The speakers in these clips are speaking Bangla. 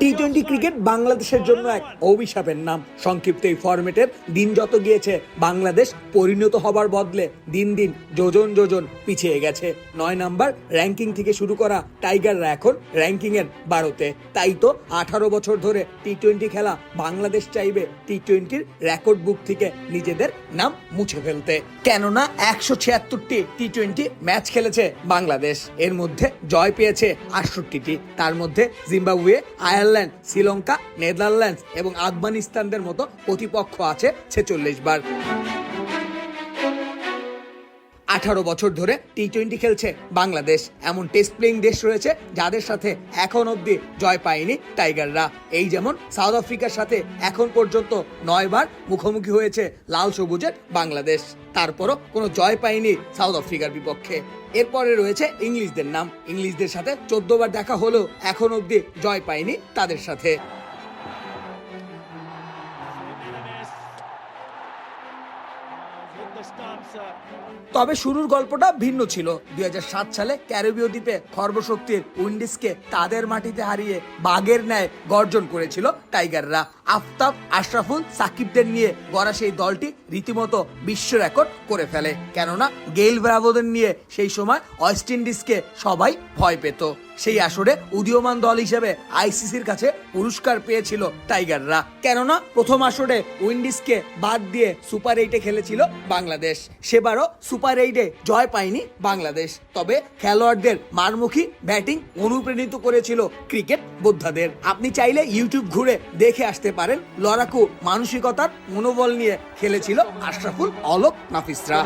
টি টোয়েন্টি ক্রিকেট বাংলাদেশের জন্য এক অভিশাপের নাম। সংক্ষিপ্ত এই ফরম্যাটের দিন যত গিয়েছে, বাংলাদেশ পরিণত হবার বদলে দিন দিন যোজন যোজন পিছিয়ে গেছে। নয় নাম্বার র্যাঙ্কিং থেকে শুরু করা টাইগাররা এখন র্যাঙ্কিং এর বারোতে। তাই তো আঠারো বছর ধরে টি টোয়েন্টি খেলা বাংলাদেশ চাইবে টি টোয়েন্টির রেকর্ড বুক থেকে নিজেদের নাম মুছে ফেলতে। কেননা একশো ছিয়াত্তরটি টি টোয়েন্টি ম্যাচ খেলেছে বাংলাদেশ। এর মধ্যে জয় পেয়েছে আটষট্টিটি। তার মধ্যে জিম্বাবুয়ে আয়ারল্যান্ড শ্রীলঙ্কা নেদারল্যান্ডস এবং আফগানিস্তানদের মতো প্রতিপক্ষ আছে ছেচল্লিশ বার। আঠারো বছর ধরে টি টোয়েন্টি খেলছে বাংলাদেশ। এমন টেস্ট প্লেইং দেশ রয়েছে যাদের সাথে এখন অব্দি জয় পায়নি টাইগাররা। এই যেমন সাউথ আফ্রিকার সাথে এখন পর্যন্ত নয়বার মুখোমুখি হয়েছে লাল সবুজের বাংলাদেশ। তারপরও কোনো জয় পায়নি সাউথ আফ্রিকার বিপক্ষে। এরপরে রয়েছে ইংলিশদের নাম। ইংলিশদের সাথে চোদ্দ বার দেখা হলেও এখন অবধি জয় পায়নি তাদের সাথে। তবে শুরুর গল্পটা ভিন্ন ছিল। দুই হাজার সাত সালে ক্যারিবীয় দ্বীপে খর্বশক্তির উইন্ডিজকে তাদের মাটিতে হারিয়ে বাঘের ন্যায় গর্জন করেছিল টাইগাররা। আফতাব, আশরাফুল, সাকিবদের নিয়ে গড়া সেই দলটি রীতিমতো বিশ্ব রেকর্ড করে ফেলে। কেননা গেইল ব্রাভোদের নিয়ে সেই সময় ওয়েস্ট ইন্ডিজকে সবাই ভয় পেত। সেই আসরে উদীয়মান দল হিসেবে আইসিসির কাছে পুরস্কার পেয়েছিল টাইগাররা। কেননা প্রথম আসরে উইন্ডিজকে বাদ দিয়ে সুপার এইটে খেলেছিল বাংলাদেশ। সেবারও সুপার এইটে জয় পায়নি বাংলাদেশ। তবে খেলোয়াড়দের মারমুখী ব্যাটিং অনুপ্রাণিত করেছিল ক্রিকেট বোদ্ধাদের। আপনি চাইলে ইউটিউব ঘুরে দেখে আসতে পারেন লড়াকু মানসিকতার মনোবল নিয়ে খেলেছিল আশরাফুল অলোক নাফিসরা।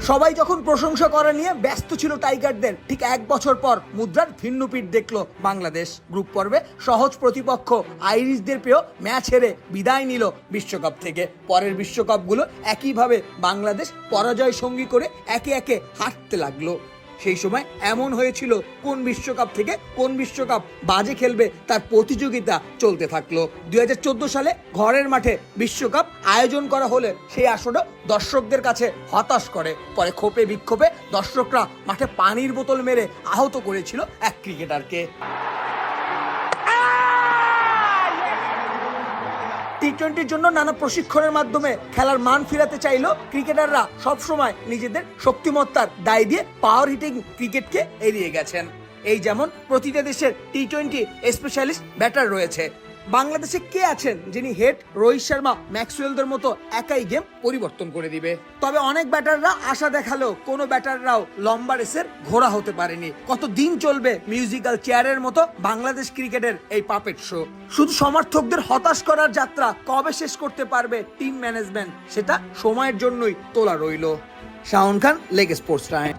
সবাই যখন প্রশংসা করা নিয়ে ব্যস্ত ছিল টাইগারদের, ঠিক এক বছর পর মুদ্রার ভিন্ন পিঠ দেখল বাংলাদেশ। গ্রুপ পর্বে সহজ প্রতিপক্ষ আইরিশদের পেয়েও ম্যাচ হেরে বিদায় নিল বিশ্বকাপ থেকে। পরের বিশ্বকাপগুলো একইভাবে বাংলাদেশ পরাজয় সঙ্গী করে একে একে হাঁটতে লাগল। সেই সময় এমন হয়েছিল কোন বিশ্বকাপ থেকে কোন বিশ্বকাপ বাজে খেলবে তার প্রতিযোগিতা চলতে থাকল। দুই হাজার চোদ্দ সালে ঘরের মাঠে বিশ্বকাপ আয়োজন করা হলে সেই আসরও দর্শকদের কাছে হতাশ করে। পরে ক্ষোভে বিক্ষোভে দর্শকরা মাঠে পানির বোতল মেরে আহত করেছিল এক ক্রিকেটারকে। টি টোয়েন্টির জন্য নানা প্রশিক্ষণের মাধ্যমে খেলার মান ফিরাতে চাইলেও ক্রিকেটাররা। সবসময় নিজেদের শক্তিমত্তার দায় দিয়ে পাওয়ার হিটিং ক্রিকেটকে এড়িয়ে গেছেন। এই যেমন প্রতিটা দেশের টি টোয়েন্টি স্পেশালিস্ট ব্যাটার রয়েছে। বাংলাদেশে কে আছেন যিনি হেড রোহিত শর্মা ম্যাক্সওয়েলদের মতো একাই গেম পরিবর্তন করে দিবে? তবে অনেক ব্যাটাররা আশা দেখালেও কোনো ব্যাটাররাও লম্বা রেসের ঘোড়া হতে পারেনি। কত দিন চলবে মিউজিক্যাল চেয়ারের মতো বাংলাদেশ ক্রিকেটের এই পাপেট শো? শুধু সমর্থকদের হতাশ করার যাত্রা কবে শেষ করতে পারবে টিম ম্যানেজমেন্ট, সেটা সময়ের জন্যই তোলা রইল। Shahan Khan, leg sports time.